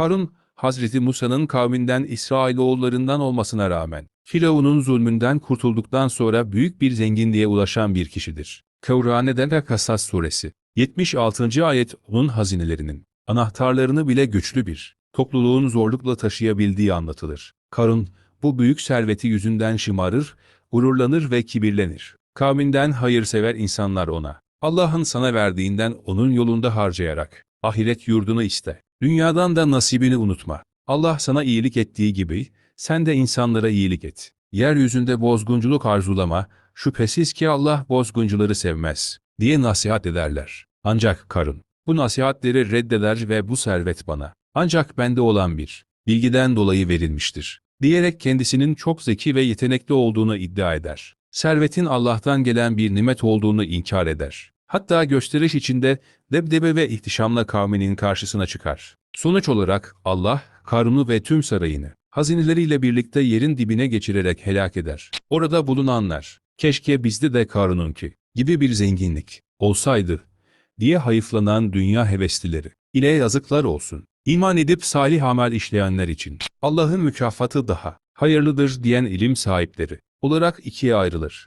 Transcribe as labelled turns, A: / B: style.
A: Karun, Hazreti Musa'nın kavminden İsrailoğullarından olmasına rağmen, Firavun'un zulmünden kurtulduktan sonra büyük bir zenginliğe ulaşan bir kişidir. Kevrane'den ve Kasas suresi 76. ayet onun hazinelerinin, anahtarlarını bile güçlü bir, topluluğun zorlukla taşıyabildiği anlatılır. Karun, bu büyük serveti yüzünden şımarır, gururlanır ve kibirlenir. Kavminden hayırsever insanlar ona, Allah'ın sana verdiğinden onun yolunda harcayarak, ahiret yurdunu iste. Dünyadan da nasibini unutma. Allah sana iyilik ettiği gibi, sen de insanlara iyilik et. Yeryüzünde bozgunculuk arzulama, şüphesiz ki Allah bozguncuları sevmez, diye nasihat ederler. Ancak karın, bu nasihatleri reddeder ve bu servet bana, ancak bende olan bir, bilgiden dolayı verilmiştir, diyerek kendisinin çok zeki ve yetenekli olduğunu iddia eder. Servetin Allah'tan gelen bir nimet olduğunu inkar eder. Hatta gösteriş içinde debdebe ve ihtişamla kavminin karşısına çıkar. Sonuç olarak Allah, Karun'u ve tüm sarayını, hazineleriyle birlikte yerin dibine geçirerek helak eder. Orada bulunanlar, keşke bizde de Karun'unki gibi bir zenginlik olsaydı, diye hayıflanan dünya heveslileri ile yazıklar olsun. İman edip salih amel işleyenler için Allah'ın mükafatı daha hayırlıdır diyen ilim sahipleri olarak ikiye ayrılır.